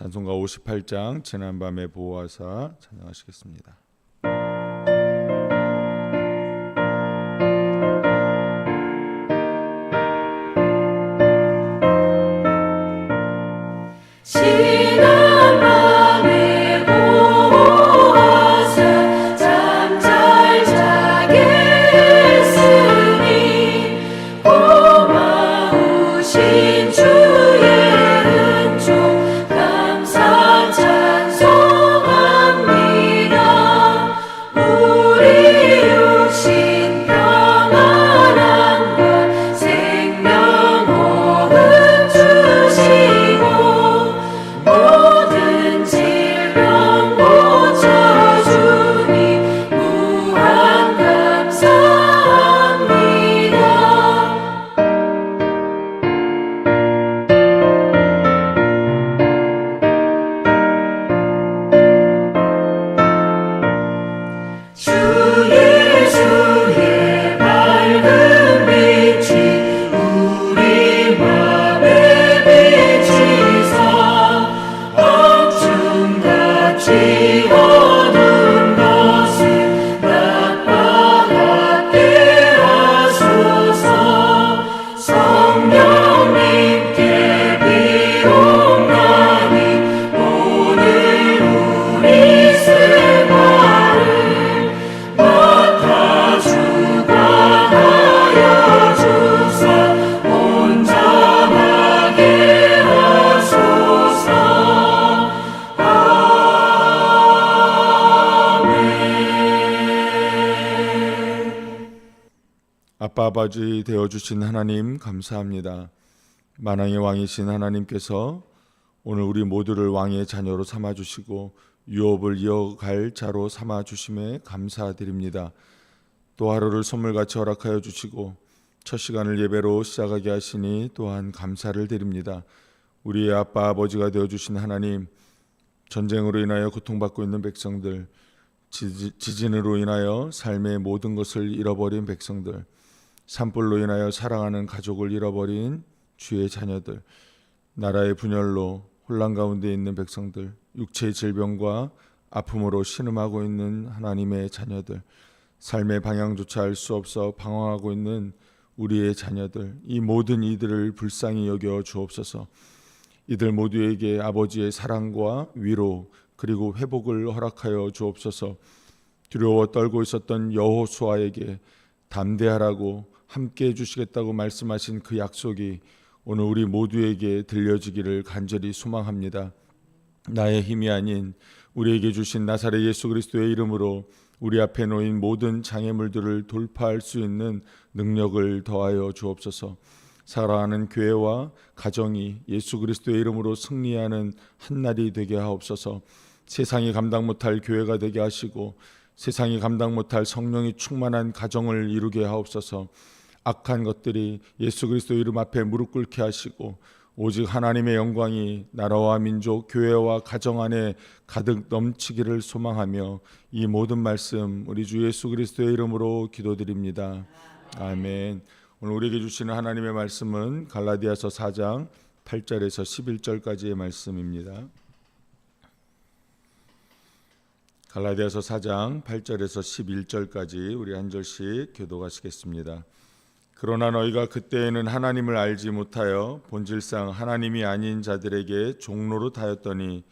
찬송가 58장 지난밤의 보호하사 찬양하시겠습니다. 아버지 되어 주신 하나님 감사합니다. 만왕의 왕이신 하나님께서 오늘 우리 모두를 왕의 자녀로 삼아 주시고 유업을 이어갈 자로 삼아 주심에 감사드립니다. 또 하루를 선물같이 허락하여 주시고 첫 시간을 예배로 시작하게 하시니 또한 감사를 드립니다. 우리의 아빠 아버지가 되어 주신 하나님 전쟁으로 인하여 고통받고 있는 백성들 지진으로 인하여 삶의 모든 것을 잃어버린 백성들 산불로 인하여 사랑하는 가족을 잃어버린 주의 자녀들, 나라의 분열로 혼란 가운데 있는 백성들, 육체의 질병과 아픔으로 신음하고 있는 하나님의 자녀들, 삶의 방향조차 알 수 없어 방황하고 있는 우리의 자녀들, 이 모든 이들을 불쌍히 여겨 주옵소서. 이들 모두에게 아버지의 사랑과 위로 그리고 회복을 허락하여 주옵소서. 두려워 떨고 있었던 여호수아에게 담대하라고 함께 해주시겠다고 말씀하신 그 약속이 오늘 우리 모두에게 들려지기를 간절히 소망합니다. 나의 힘이 아닌 우리에게 주신 나사렛 예수 그리스도의 이름으로 우리 앞에 놓인 모든 장애물들을 돌파할 수 있는 능력을 더하여 주옵소서. 사랑하는 교회와 가정이 예수 그리스도의 이름으로 승리하는 한 날이 되게 하옵소서. 세상이 감당 못할 교회가 되게 하시고 세상이 감당 못할 성령이 충만한 가정을 이루게 하옵소서. 악한 것들이 예수 그리스도 이름 앞에 무릎 꿇게 하시고 오직 하나님의 영광이 나라와 민족, 교회와 가정 안에 가득 넘치기를 소망하며 이 모든 말씀 우리 주 예수 그리스도의 이름으로 기도드립니다. 아멘. 오늘 우리에게 주시는 하나님의 말씀은 갈라디아서 4장 8절에서 11절까지의 말씀입니다. 갈라디아서 4장 8절에서 11절까지 우리 한 절씩 교도하시겠습니다. 그러나 너희가 그때에는 하나님을 알지 못하여 본질상 하나님이 아닌 자들에게 종로로 타였더니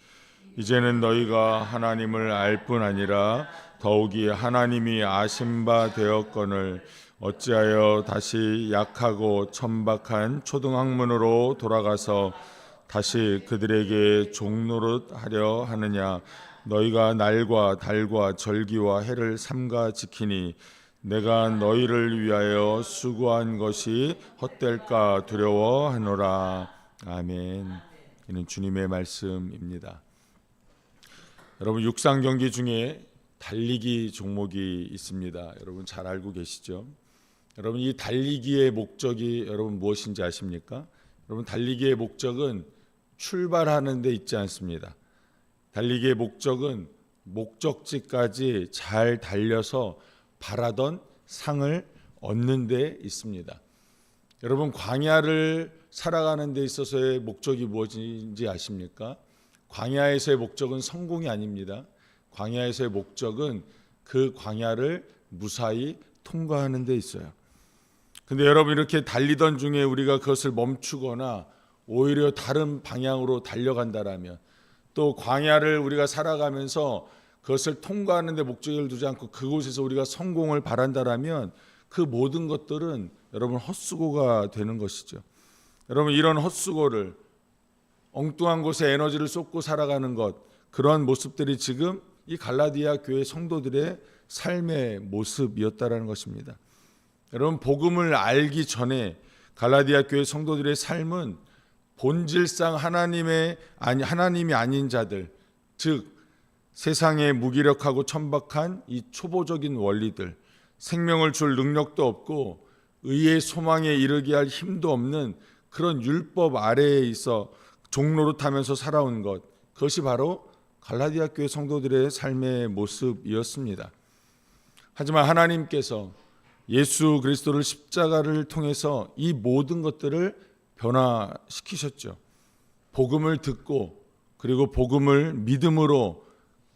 이제는 너희가 하나님을 알 뿐 아니라 더욱이 하나님이 아신 바 되었거늘 어찌하여 다시 약하고 천박한 초등학문으로 돌아가서 다시 그들에게 종노릇 하려 하느냐? 너희가 날과 달과 절기와 해를 삼가 지키니 내가 너희를 위하여 수고한 것이 헛될까 두려워하노라. 아멘. 이는 주님의 말씀입니다. 여러분 육상 경기 중에 달리기 종목이 있습니다. 여러분 잘 알고 계시죠? 여러분 이 달리기의 목적이 여러분 무엇인지 아십니까? 여러분 달리기의 목적은 출발하는 데 있지 않습니다. 달리기의 목적은 목적지까지 잘 달려서 바라던 상을 얻는 데 있습니다. 여러분 광야를 살아가는 데 있어서의 목적이 무엇인지 아십니까? 광야에서의 목적은 성공이 아닙니다. 광야에서의 목적은 그 광야를 무사히 통과하는 데 있어요. 근데 여러분 이렇게 달리던 중에 우리가 그것을 멈추거나 오히려 다른 방향으로 달려간다라면 또 광야를 우리가 살아가면서 그것을 통과하는 데 목적을 두지 않고 그곳에서 우리가 성공을 바란다라면 그 모든 것들은 여러분 헛수고가 되는 것이죠. 여러분 이런 헛수고를 엉뚱한 곳에 에너지를 쏟고 살아가는 것 그런 모습들이 지금 이 갈라디아 교회 성도들의 삶의 모습이었다라는 것입니다. 여러분 복음을 알기 전에 갈라디아 교회 성도들의 삶은 본질상 하나님의 아니 하나님이 아닌 자들 즉 세상에 무기력하고 천박한 이 초보적인 원리들 생명을 줄 능력도 없고 의의 소망에 이르게 할 힘도 없는 그런 율법 아래에 있어 종로로 타면서 살아온 것 그것이 바로 갈라디아 교회 성도들의 삶의 모습이었습니다. 하지만 하나님께서 예수 그리스도를 십자가를 통해서 이 모든 것들을 변화시키셨죠. 복음을 듣고 그리고 복음을 믿음으로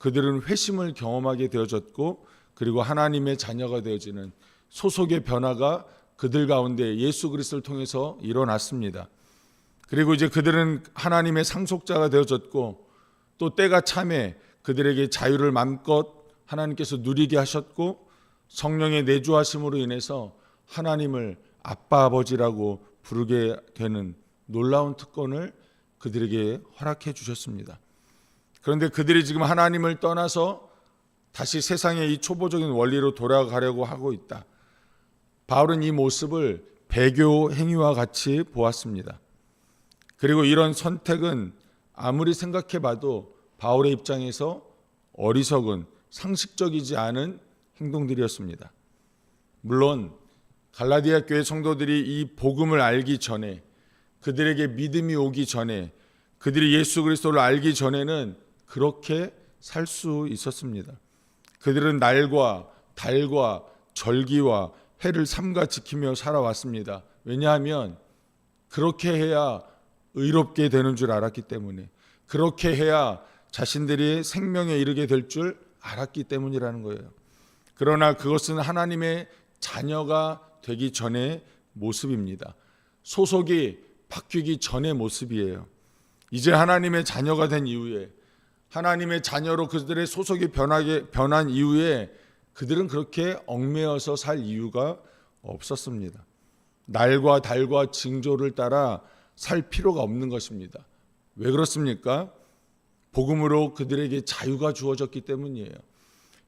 그들은 회심을 경험하게 되어졌고 그리고 하나님의 자녀가 되어지는 소속의 변화가 그들 가운데 예수 그리스도를 통해서 일어났습니다. 그리고 이제 그들은 하나님의 상속자가 되어졌고 또 때가 참에 그들에게 자유를 마음껏 하나님께서 누리게 하셨고 성령의 내주하심으로 인해서 하나님을 아빠 아버지라고 부르게 되는 놀라운 특권을 그들에게 허락해 주셨습니다. 그런데 그들이 지금 하나님을 떠나서 다시 세상의 이 초보적인 원리로 돌아가려고 하고 있다. 바울은 이 모습을 배교 행위와 같이 보았습니다. 그리고 이런 선택은 아무리 생각해 봐도 바울의 입장에서 어리석은 상식적이지 않은 행동들이었습니다. 물론 갈라디아 교회 성도들이 이 복음을 알기 전에 그들에게 믿음이 오기 전에 그들이 예수 그리스도를 알기 전에는 그렇게 살 수 있었습니다. 그들은 날과 달과 절기와 해를 삼가 지키며 살아왔습니다. 왜냐하면 그렇게 해야 의롭게 되는 줄 알았기 때문에 그렇게 해야 자신들이 생명에 이르게 될 줄 알았기 때문이라는 거예요. 그러나 그것은 하나님의 자녀가 되기 전의 모습입니다. 소속이 바뀌기 전의 모습이에요. 이제 하나님의 자녀가 된 이후에 하나님의 자녀로 그들의 소속이 변하게 변한 이후에 그들은 그렇게 얽매여서 살 이유가 없었습니다. 날과 달과 징조를 따라 살 필요가 없는 것입니다. 왜 그렇습니까? 복음으로 그들에게 자유가 주어졌기 때문이에요.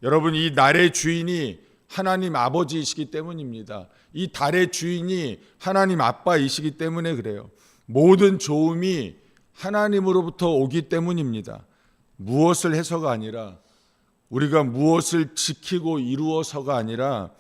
여러분 이 날의 주인이 하나님 아버지이시기 때문입니다. 이 달의 주인이 하나님 아빠이시기 때문에 그래요. 모든 좋음이 하나님으로부터 오기 때문입니다. 무엇을 해서가 아니라 우리가 무엇을 지키고 이루어서가 아니라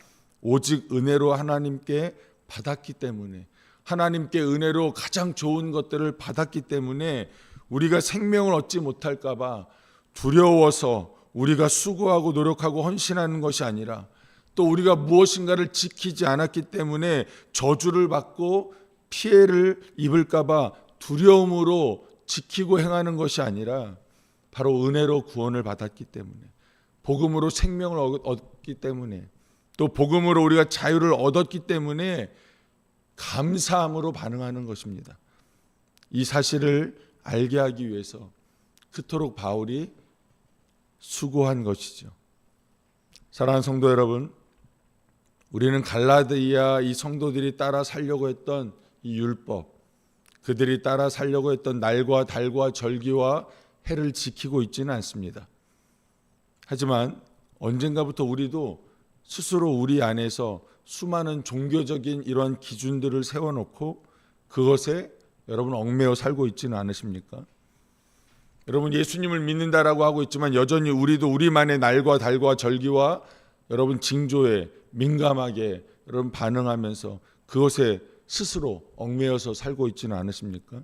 오직 은혜로 하나님께 받았기 때문에 하나님께 은혜로 가장 좋은 것들을 받았기 때문에 우리가 생명을 얻지 못할까봐 두려워서 우리가 수고하고 노력하고 헌신하는 것이 아니라 또 우리가 무엇인가를 지키지 않았기 때문에 저주를 받고 피해를 입을까봐 두려움으로 지키고 행하는 것이 아니라 바로 은혜로 구원을 받았기 때문에 복음으로 생명을 얻었기 때문에 또 복음으로 우리가 자유를 얻었기 때문에 감사함으로 반응하는 것입니다. 이 사실을 알게 하기 위해서 그토록 바울이 수고한 것이죠. 사랑하는 성도 여러분, 우리는 갈라디아 이 성도들이 따라 살려고 했던 이 율법, 그들이 따라 살려고 했던 날과 달과 절기와 해를 지키고 있지는 않습니다. 하지만 언젠가부터 우리도 스스로 우리 안에서 수많은 종교적인 이런 기준들을 세워놓고 그것에 여러분 얽매여 살고 있지는 않으십니까? 여러분 예수님을 믿는다라고 하고 있지만 여전히 우리도 우리만의 날과 달과 절기와 여러분 징조에 민감하게 여러분 반응하면서 그것에 스스로 얽매여서 살고 있지는 않으십니까?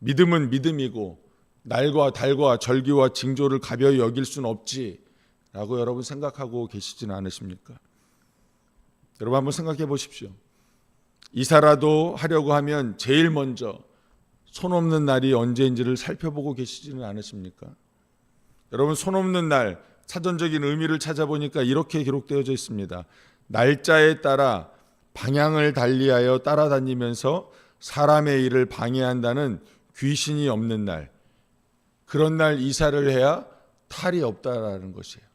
믿음은 믿음이고 날과 달과 절기와 징조를 가벼이 여길 수는 없지라고 여러분 생각하고 계시지는 않으십니까? 여러분 한번 생각해 보십시오. 이사라도 하려고 하면 제일 먼저 손 없는 날이 언제인지를 살펴보고 계시지는 않으십니까? 여러분 손 없는 날 사전적인 의미를 찾아보니까 이렇게 기록되어져 있습니다. 날짜에 따라 방향을 달리하여 따라다니면서 사람의 일을 방해한다는 귀신이 없는 날. 그런 날 이사를 해야 탈이 없다라는 것이에요.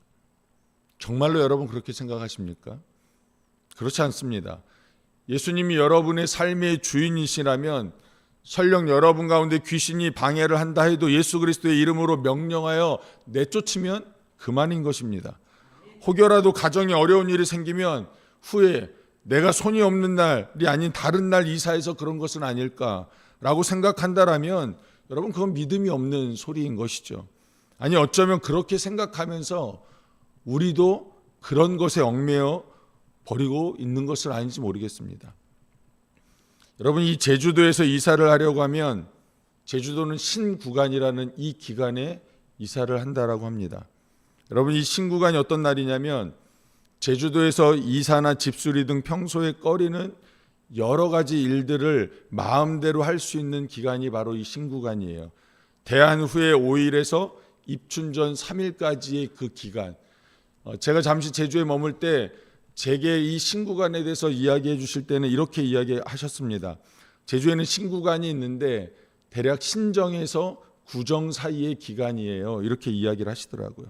정말로 여러분 그렇게 생각하십니까? 그렇지 않습니다. 예수님이 여러분의 삶의 주인이시라면 설령 여러분 가운데 귀신이 방해를 한다 해도 예수 그리스도의 이름으로 명령하여 내쫓으면 그만인 것입니다. 혹여라도 가정에 어려운 일이 생기면 후에 내가 손이 없는 날이 아닌 다른 날 이사해서 그런 것은 아닐까라고 생각한다라면 여러분 그건 믿음이 없는 소리인 것이죠. 아니 어쩌면 그렇게 생각하면서 우리도 그런 것에 얽매여 버리고 있는 것은 아닌지 모르겠습니다. 여러분 이 제주도에서 이사를 하려고 하면 제주도는 신구간이라는 이 기간에 이사를 한다라고 합니다. 여러분 이 신구간이 어떤 날이냐면 제주도에서 이사나 집수리 등 평소에 꺼리는 여러 가지 일들을 마음대로 할 수 있는 기간이 바로 이 신구간이에요. 대한 후에 5일에서 입춘 전 3일까지의 그 기간. 어, 제가 잠시 제주에 머물 때 제게 이 신구간에 대해서 이야기해 주실 때는 이렇게 이야기하셨습니다. 제주에는 신구간이 있는데 대략 신정에서 구정 사이의 기간이에요. 이렇게 이야기를 하시더라고요.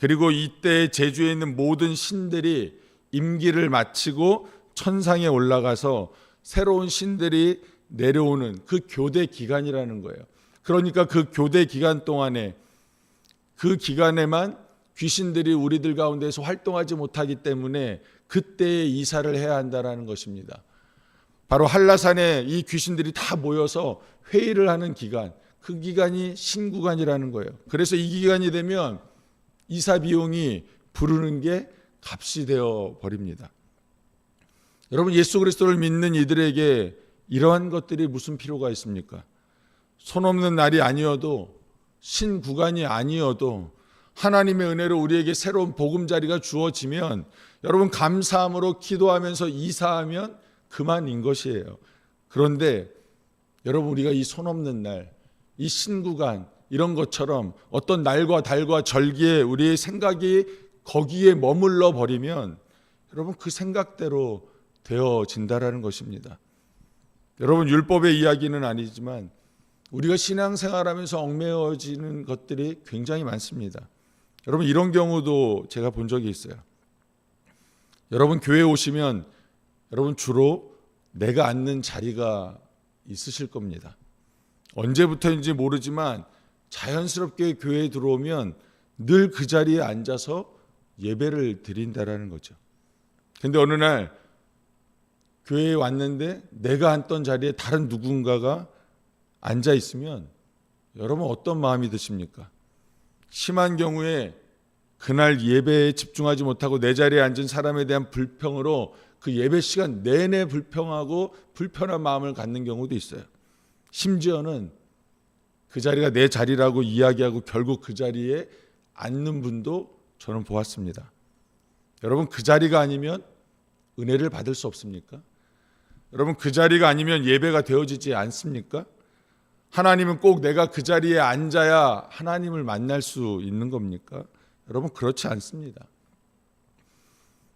그리고 이때 제주에 있는 모든 신들이 임기를 마치고 천상에 올라가서 새로운 신들이 내려오는 그 교대 기간이라는 거예요. 그러니까 그 교대 기간 동안에 그 기간에만 귀신들이 우리들 가운데서 활동하지 못하기 때문에 그때에 이사를 해야 한다라는 것입니다. 바로 한라산에 이 귀신들이 다 모여서 회의를 하는 기간, 그 기간이 신구간이라는 거예요. 그래서 이 기간이 되면 이사 비용이 부르는 게 값이 되어 버립니다. 여러분 예수 그리스도를 믿는 이들에게 이러한 것들이 무슨 필요가 있습니까? 손 없는 날이 아니어도 신구간이 아니어도 하나님의 은혜로 우리에게 새로운 보금자리가 주어지면 여러분 감사함으로 기도하면서 이사하면 그만인 것이에요. 그런데 여러분 우리가 이 손 없는 날, 이 신구간 이런 것처럼 어떤 날과 달과 절기에 우리의 생각이 거기에 머물러 버리면 여러분 그 생각대로 되어진다라는 것입니다. 여러분 율법의 이야기는 아니지만 우리가 신앙생활하면서 얽매여지는 것들이 굉장히 많습니다. 여러분 이런 경우도 제가 본 적이 있어요. 여러분 교회 오시면 여러분 주로 내가 앉는 자리가 있으실 겁니다. 언제부터인지 모르지만 자연스럽게 교회에 들어오면 늘 그 자리에 앉아서 예배를 드린다라는 거죠. 근데 어느 날 교회에 왔는데 내가 앉던 자리에 다른 누군가가 앉아 있으면 여러분 어떤 마음이 드십니까? 심한 경우에 그날 예배에 집중하지 못하고 내 자리에 앉은 사람에 대한 불평으로 그 예배 시간 내내 불평하고 불편한 마음을 갖는 경우도 있어요. 심지어는 그 자리가 내 자리라고 이야기하고 결국 그 자리에 앉는 분도 저는 보았습니다. 여러분 그 자리가 아니면 은혜를 받을 수 없습니까? 여러분 그 자리가 아니면 예배가 되어지지 않습니까? 하나님은 꼭 내가 그 자리에 앉아야 하나님을 만날 수 있는 겁니까? 여러분 그렇지 않습니다.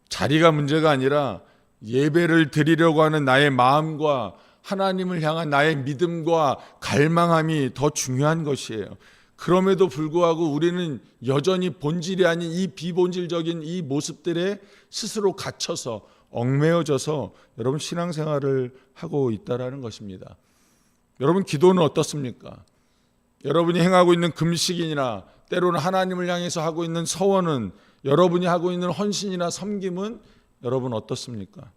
자리가 문제가 아니라 예배를 드리려고 하는 나의 마음과 하나님을 향한 나의 믿음과 갈망함이 더 중요한 것이에요. 그럼에도 불구하고 우리는 여전히 본질이 아닌 이 비본질적인 이 모습들에 스스로 갇혀서 얽매여져서 여러분 신앙생활을 하고 있다라는 것입니다. 여러분 기도는 어떻습니까? 여러분이 행하고 있는 금식이나 때로는 하나님을 향해서 하고 있는 서원은 여러분이 하고 있는 헌신이나 섬김은 여러분 어떻습니까?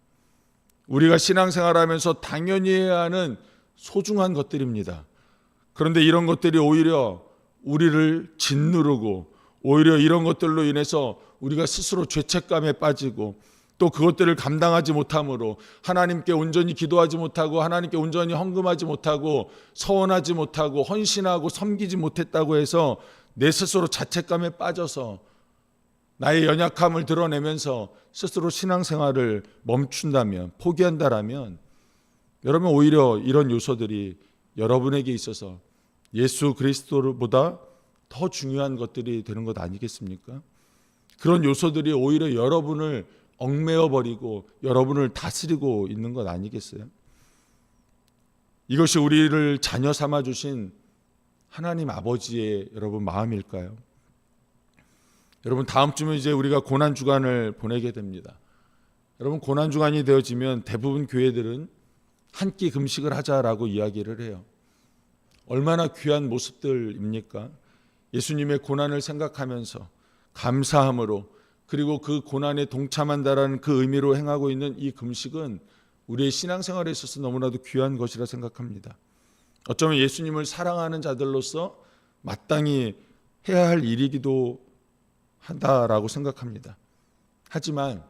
우리가 신앙생활하면서 당연히 해야 하는 소중한 것들입니다. 그런데 이런 것들이 오히려 우리를 짓누르고 오히려 이런 것들로 인해서 우리가 스스로 죄책감에 빠지고 또 그것들을 감당하지 못함으로 하나님께 온전히 기도하지 못하고 하나님께 온전히 헌금하지 못하고 서원하지 못하고 헌신하고 섬기지 못했다고 해서 내 스스로 자책감에 빠져서 나의 연약함을 드러내면서 스스로 신앙생활을 멈춘다면 포기한다라면 여러분 오히려 이런 요소들이 여러분에게 있어서 예수 그리스도보다 더 중요한 것들이 되는 것 아니겠습니까? 그런 요소들이 오히려 여러분을 얽매여 버리고 여러분을 다스리고 있는 것 아니겠어요? 이것이 우리를 자녀 삼아 주신 하나님 아버지의 여러분 마음일까요? 여러분 다음 주면 이제 우리가 고난 주간을 보내게 됩니다. 여러분 고난 주간이 되어지면 대부분 교회들은 한 끼 금식을 하자라고 이야기를 해요. 얼마나 귀한 모습들입니까? 예수님의 고난을 생각하면서 감사함으로 그리고 그 고난에 동참한다라는 그 의미로 행하고 있는 이 금식은 우리의 신앙생활에 있어서 너무나도 귀한 것이라 생각합니다. 어쩌면 예수님을 사랑하는 자들로서 마땅히 해야 할 일이기도 한다라고 생각합니다. 하지만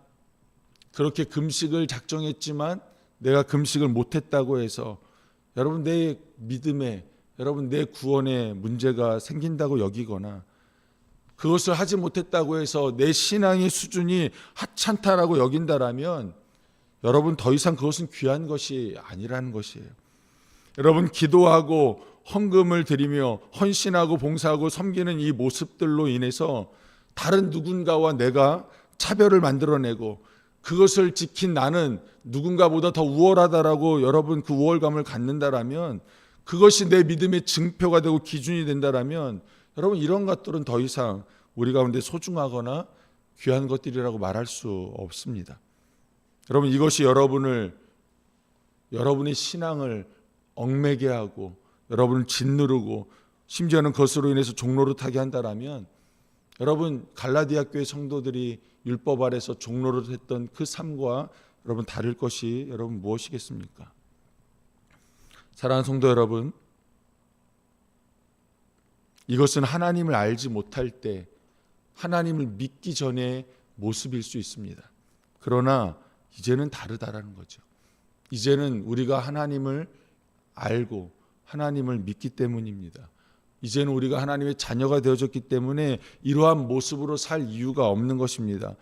그렇게 금식을 작정했지만 내가 금식을 못했다고 해서 여러분 내 믿음에 여러분 내 구원에 문제가 생긴다고 여기거나 그것을 하지 못했다고 해서 내 신앙의 수준이 하찮다라고 여긴다라면 여러분 더 이상 그것은 귀한 것이 아니라는 것이에요. 여러분 기도하고 헌금을 드리며 헌신하고 봉사하고 섬기는 이 모습들로 인해서 다른 누군가와 내가 차별을 만들어내고 그것을 지킨 나는 누군가보다 더 우월하다라고 여러분 그 우월감을 갖는다라면 그것이 내 믿음의 증표가 되고 기준이 된다라면 여러분 이런 것들은 더 이상 우리 가운데 소중하거나 귀한 것들이라고 말할 수 없습니다. 여러분 이것이 여러분을 여러분의 신앙을 얽매게 하고 여러분을 짓누르고 심지어는 그것으로 인해서 종로릇하게 한다라면 여러분 갈라디아 교회 성도들이 율법 아래서 종로를 했던 그 삶과 여러분 다를 것이 여러분 무엇이겠습니까? 사랑하는 성도 여러분, 이것은 하나님을 알지 못할 때 하나님을 믿기 전의 모습일 수 있습니다. 그러나 이제는 다르다라는 거죠. 이제는 우리가 하나님을 알고 하나님을 믿기 때문입니다. 이제는 우리가 하나님의 자녀가 되어졌기 때문에 이러한 모습으로 살 이유가 없는 것입니다.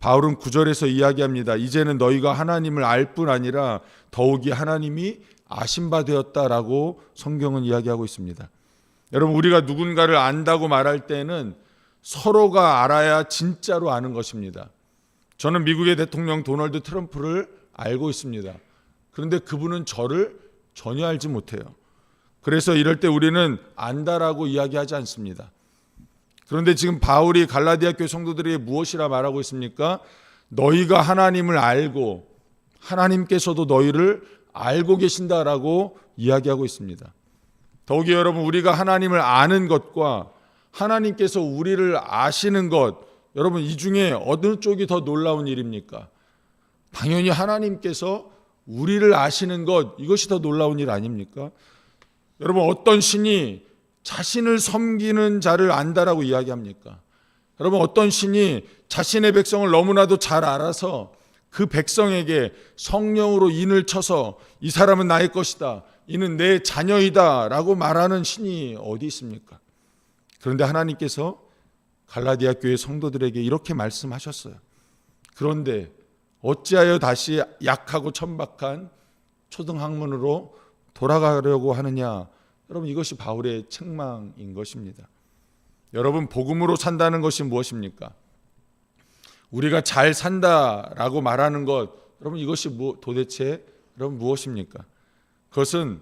바울은 구절에서 이야기합니다. 이제는 너희가 하나님을 알 뿐 아니라 더욱이 하나님이 아신 바 되었다라고 성경은 이야기하고 있습니다. 여러분 우리가 누군가를 안다고 말할 때는 서로가 알아야 진짜로 아는 것입니다. 저는 미국의 대통령 도널드 트럼프를 알고 있습니다. 그런데 그분은 저를 전혀 알지 못해요. 그래서 이럴 때 우리는 안다라고 이야기하지 않습니다. 그런데 지금 바울이 갈라디아 교회 성도들에게 무엇이라 말하고 있습니까? 너희가 하나님을 알고 하나님께서도 너희를 알고 계신다라고 이야기하고 있습니다. 더욱이 여러분 우리가 하나님을 아는 것과 하나님께서 우리를 아시는 것 여러분 이 중에 어느 쪽이 더 놀라운 일입니까? 당연히 하나님께서 우리를 아시는 것 이것이 더 놀라운 일 아닙니까? 여러분 어떤 신이 자신을 섬기는 자를 안다라고 이야기합니까? 여러분 어떤 신이 자신의 백성을 너무나도 잘 알아서 그 백성에게 성령으로 인을 쳐서 이 사람은 나의 것이다. 이는 내 자녀이다 라고 말하는 신이 어디 있습니까? 그런데 하나님께서 갈라디아 교회 성도들에게 이렇게 말씀하셨어요. 그런데 어찌하여 다시 약하고 천박한 초등학문으로 돌아가려고 하느냐? 여러분 이것이 바울의 책망인 것입니다. 여러분 복음으로 산다는 것이 무엇입니까? 우리가 잘 산다라고 말하는 것, 여러분 이것이 뭐, 도대체 여러분 무엇입니까? 그것은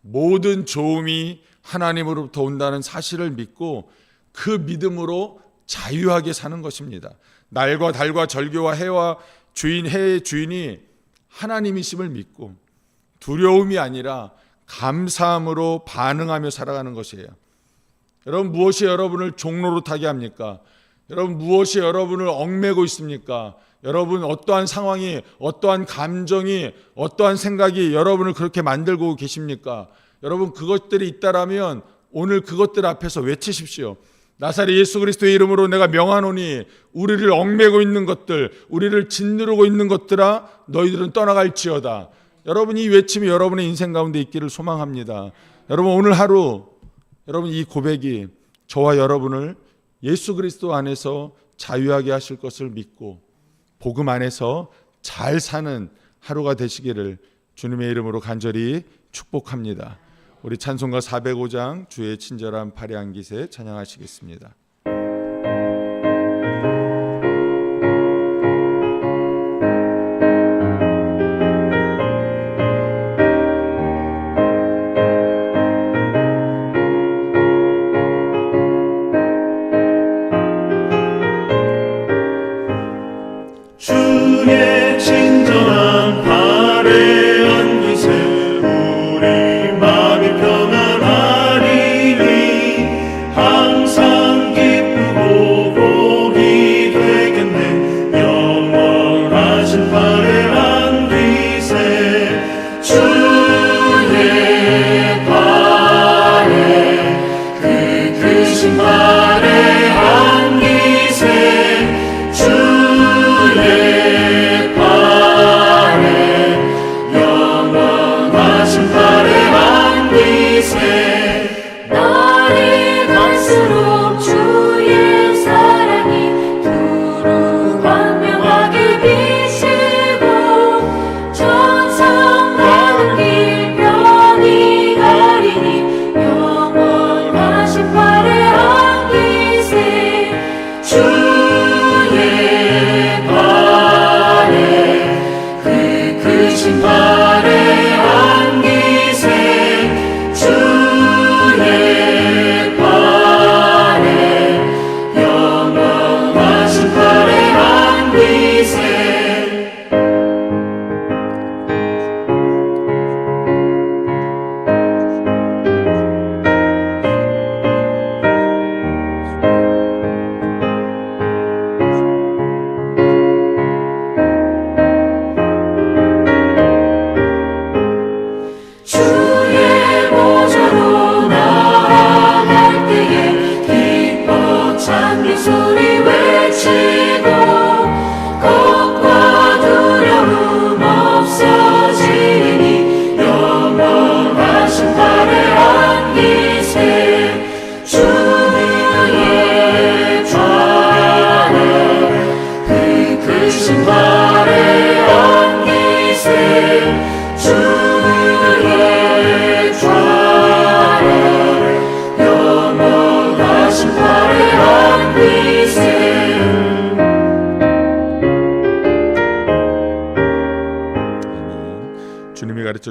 모든 좋음이 하나님으로부터 온다는 사실을 믿고 그 믿음으로 자유하게 사는 것입니다. 날과 달과 절기와 해와 주인 해의 주인이 하나님이심을 믿고 두려움이 아니라 감사함으로 반응하며 살아가는 것이에요. 여러분 무엇이 여러분을 종로로 타게 합니까? 여러분 무엇이 여러분을 얽매고 있습니까? 여러분 어떠한 상황이 어떠한 감정이 어떠한 생각이 여러분을 그렇게 만들고 계십니까? 여러분 그것들이 있다라면 오늘 그것들 앞에서 외치십시오. 나사렛 예수 그리스도의 이름으로 내가 명하노니 우리를 얽매고 있는 것들, 우리를 짓누르고 있는 것들아 너희들은 떠나갈지어다. 여러분 이 외침이 여러분의 인생 가운데 있기를 소망합니다. 여러분 오늘 하루 여러분 이 고백이 저와 여러분을 예수 그리스도 안에서 자유하게 하실 것을 믿고 복음 안에서 잘 사는 하루가 되시기를 주님의 이름으로 간절히 축복합니다. 우리 찬송가 405장 주의 친절한 발해한 기세 찬양하시겠습니다.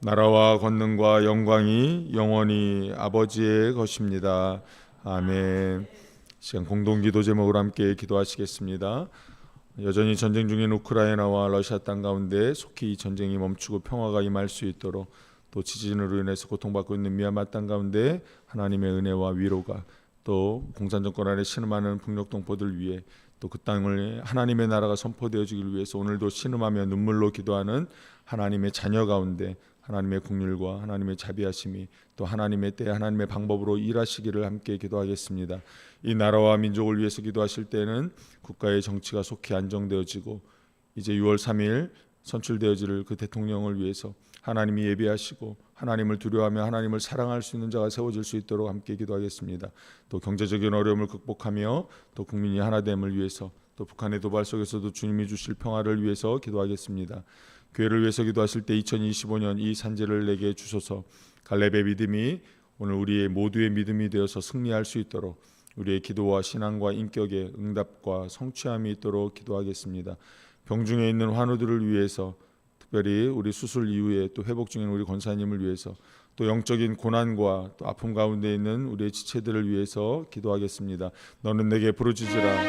나라와 권능과 영광이 영원히 아버지의 것입니다. 아멘. 시간 공동 기도 제목으로 함께 기도하시겠습니다. 여전히 전쟁 중인 우크라이나와 러시아 땅 가운데 속히 이 전쟁이 멈추고 평화가 임할 수 있도록 또 지진으로 인해서 고통받고 있는 미얀마 땅 가운데 하나님의 은혜와 위로가 또 공산 정권 아래 신음하는 북녘 동포들 위해 또 그 땅을 하나님의 나라가 선포되어지길 위해서 오늘도 신음하며 눈물로 기도하는 하나님의 자녀 가운데 하나님의 국률과 하나님의 자비하심이 또 하나님의 때 하나님의 방법으로 일하시기를 함께 기도하겠습니다. 이 나라와 민족을 위해서 기도하실 때는 국가의 정치가 속히 안정되어지고 이제 6월 3일 선출되어질 그 대통령을 위해서 하나님이 예비하시고 하나님을 두려워하며 하나님을 사랑할 수 있는 자가 세워질 수 있도록 함께 기도하겠습니다. 또 경제적인 어려움을 극복하며 또 국민이 하나됨을 위해서 또 북한의 도발 속에서도 주님이 주실 평화를 위해서 기도하겠습니다. 교회를 위해서 기도하실 때 2025년 이 산지를 내게 주소서 갈렙의 믿음이 오늘 우리의 모두의 믿음이 되어서 승리할 수 있도록 우리의 기도와 신앙과 인격의 응답과 성취함이 있도록 기도하겠습니다. 병중에 있는 환우들을 위해서 특별히 우리 수술 이후에 또 회복 중인 우리 권사님을 위해서 또 영적인 고난과 또 아픔 가운데 있는 우리의 지체들을 위해서 기도하겠습니다. 너는 내게 부르짖으라.